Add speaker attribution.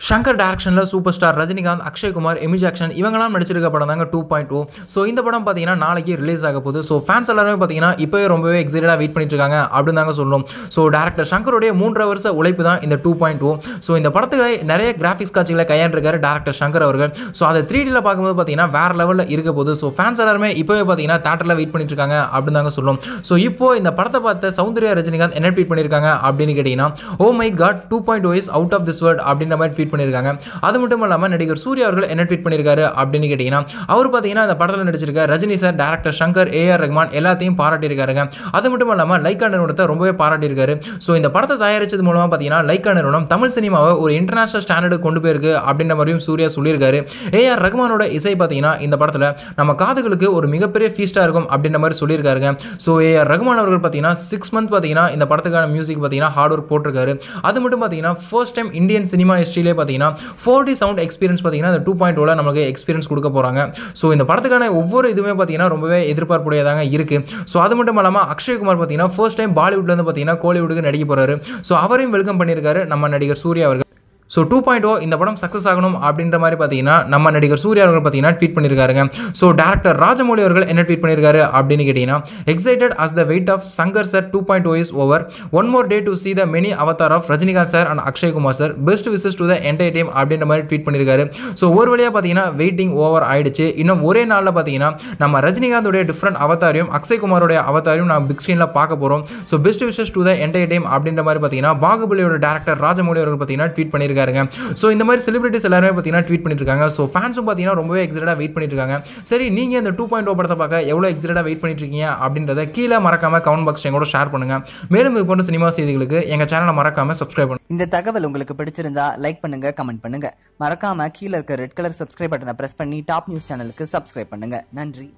Speaker 1: Shankar டேரக்ஷனில் super star Rajinikanth Akshay Kumar Amy Jackson இவங்கெல்லாம் நடிச்சிருக்க படம் தாங்க டூ பாயிண்ட் ஓ ஸோ இந்த படம் பார்த்தீங்கன்னா நாளைக்கு ரிலீஸ் ஆக போகுது. ஸோ ஃபேன்ஸ் எல்லாருமே பார்த்தீங்கன்னா இப்போவே ரொம்பவே எக்ஸைட்டடாக வெயிட் பண்ணிட்டு இருக்காங்க அப்படின்னு தாங்க சொல்லணும் ஸோ டேரக்டர் ஷங்கருடைய மூன்றரை வருஷ உழைப்பு தான் இந்த டூ பாயிண்ட் ஓ ஸோ இந்த படத்துக்கு நிறைய கிராஃபிக்ஸ் காட்சிகளை கையாண்டிருக்காரு டேரக்டர் ஷங்கர் அவர்கள். ஸோ அதை த்ரீ டியில் பார்க்கும்போது பார்த்தீங்கன்னா வேறு லெவலில் இருக்க போகுது. ஸோ ஃபேன்ஸ் எல்லாருமே இப்போவே பார்த்தீங்கன்னா தேட்டரில் வெயிட் பண்ணிட்டு இருக்காங்க அப்படின்னு தாங்க சொல்லணும் ஸோ இப்போ இந்த படத்தை பார்த்த சௌந்தர்யா ரஜினிகாந்த் என்ன ட்வீட் பண்ணியிருக்காங்க அப்படின்னு கேட்டிங்கன்னா ஓ my god two point O is out of this world அப்படின்ற மாதிரி ட்வீட் பண்ணியிருக்காங்க அது மட்டும் இல்லாமல் நடிகர் சூர்யா அவர்கள் என்ன ட்வீட் பண்ணியிருக்காரு அப்படின்னு கேட்டிங்கன்னா அவர் பார்த்தீங்கன்னா இந்த படத்தில் நடிச்சிருக்க Rajini sir director Shankar A R Rahman எல்லாத்தையும் பாராட்டியிருக்காருங்க. அது மட்டும் இல்லாமல் லைக்கா நிறுவனத்தை ரொம்பவே பாராட்டியிருக்காரு. ஸோ இந்த படத்தை தயாரித்தது மூலமாக பார்த்தீங்கன்னா லைக்கா நிறுவனம் தமிழ் சினிமாவை ஒரு இன்டர்நேஷனல் ஸ்டாண்டர்டு கொண்டு போயிருக்கு அப்படின்ற மாதிரியும் சூர்யா சொல்லியிருக்காரு. ஏஆர் ரஹ்மானோட இசை பார்த்தீங்கன்னா இந்த படத்தில் நம்ம காதுகளுக்கு ஒரு மிகப்பெரிய ஃபீஸ்டாக இருக்கும் அப்படின்ற மாதிரி சொல்லியிருக்காருங்க. ஸோ ஏஆர் ரகுமான் அவர்கள் பார்த்தீங்கன்னா சிக்ஸ் மந்த் பார்த்தீங்கன்னா இந்த படத்துக்கான மியூசிக் பார்த்தீங்கன்னா ஹார்ட் ஒர்க் போட்டிருக்காரு. அது மட்டும் பார்த்தீங்கன்னா ஃபர்ஸ்ட் டைம் இந்தியன் சினிமா ஹிஸ்ட்ரியிலே பார்த்தீங்கன்னா ஃபோர் டி சவுண்ட் எக்ஸ்பீரியன்ஸ் பார்த்தீங்கன்னா இந்த டூ பாயிண்ட் ஓவில் oh நமக்கு எக்ஸ்பீரியன்ஸ் கொடுக்க போகிறாங்க ஸோ இந்த படத்துக்கான ஒவ்வொரு இதுவுமே பார்த்தீங்கன்னா ரொம்பவே எதிர்பார்ப்புடையதாங்க இருக்குது ஸோ அது மட்டும் இல்லாமல் அக்ஷய்குமார் பார்த்தீங்கன்னா ஃபர்ஸ்ட் டைம் பாலிவுட்லேருந்து பார்த்தீங்கன்னா கோலிவுட்டுக்கு நடிக்க போகிறாரு ஸோ அவரையும் வெல்கம் பண்ணியிருக்காரு நம்ம நடிகர் சூர்யா அவர்கள். ஸோ டூ பாயிண்ட் ஓ இந்த படம் சக்ஸஸ் ஆகணும் அப்படின்ற மாதிரி பார்த்தீங்கன்னா நம்ம நடிகர் சூர்யா அவர்கள் பார்த்தீங்கன்னா ட்வீட் பண்ணியிருக்காருங்க. ஸோ டேரக்டர் ராஜமௌலி அவர்கள் என்ன ட்வீட் பண்ணியிருக்காரு அப்படின்னு கேட்டிங்கன்னா excited as the wait of Shankar sir two point O is over one more day to see the many avatar of Rajinikanth sir and Akshay Kumar sir best wishes to the entire team அப்படின்ற மாதிரி tweet பண்ணியிருக்காரு. So ஒரு வழியாக பார்த்தீங்கன்னா waiting over ஆயிடுச்சு. இன்னும் ஒரே நாளில் பார்த்தீங்கன்னா நம்ம ரஜினிகாந்தோடைய டிஃப்ரெண்ட் அவதாரையும் அக்ஷய்குமாரோடைய அவதாரையும் நான் பிக் ஸ்க்ரீனில் பார்க்க போகிறோம் so best wishes to the entire team அப்படின்ற மாதிரி பார்த்தீங்கன்னா பாகுபலியோட டேரக்டர் ராஜமௌலி அவர்கள் பார்த்தீங்கன்னா ட்வீட் பண்ணியிருக்காருங்க ஸோ இந்த மாதிரி செலிபிரிட்டிஸ் எல்லாருமே பார்த்தீங்கன்னா ட்வீட் பண்ணிட்டு இருக்காங்க ஸோ ஃபேன்ஸும் பார்த்தீங்கன்னா ரொம்பவே எக்ஸைட்டாக வெயிட் பண்ணிட்டு இருக்காங்க சரி நீங்கள் இந்த டூ பாயிண்ட் ஓ படத்தை பார்க்க எவ்வளோ எக்ஸைட்டாக வெயிட் பண்ணிட்டு இருக்கீங்க அப்படின்றத கீழே மறக்காம கமெண்ட் பாக்ஸ் எங்கூட ஷேர் பண்ணுங்க. மேலும் இது போன்ற சினிமா செய்திகளுக்கு எங்கள் சேனலை மறக்காம சப்ஸ்கிரைப் பண்ணு.
Speaker 2: இந்த தகவல் உங்களுக்கு பிடிச்சிருந்தா லைக் பண்ணுங்க கமெண்ட் பண்ணுங்க. மறக்காம கீழே இருக்க ரெட் கலர் சப்ஸ்கிரைப் பட்டனை பிரஸ் பண்ணி டாப் நியூஸ் சேனலுக்கு சப்ஸ்கிரைப் பண்ணுங்க. நன்றி.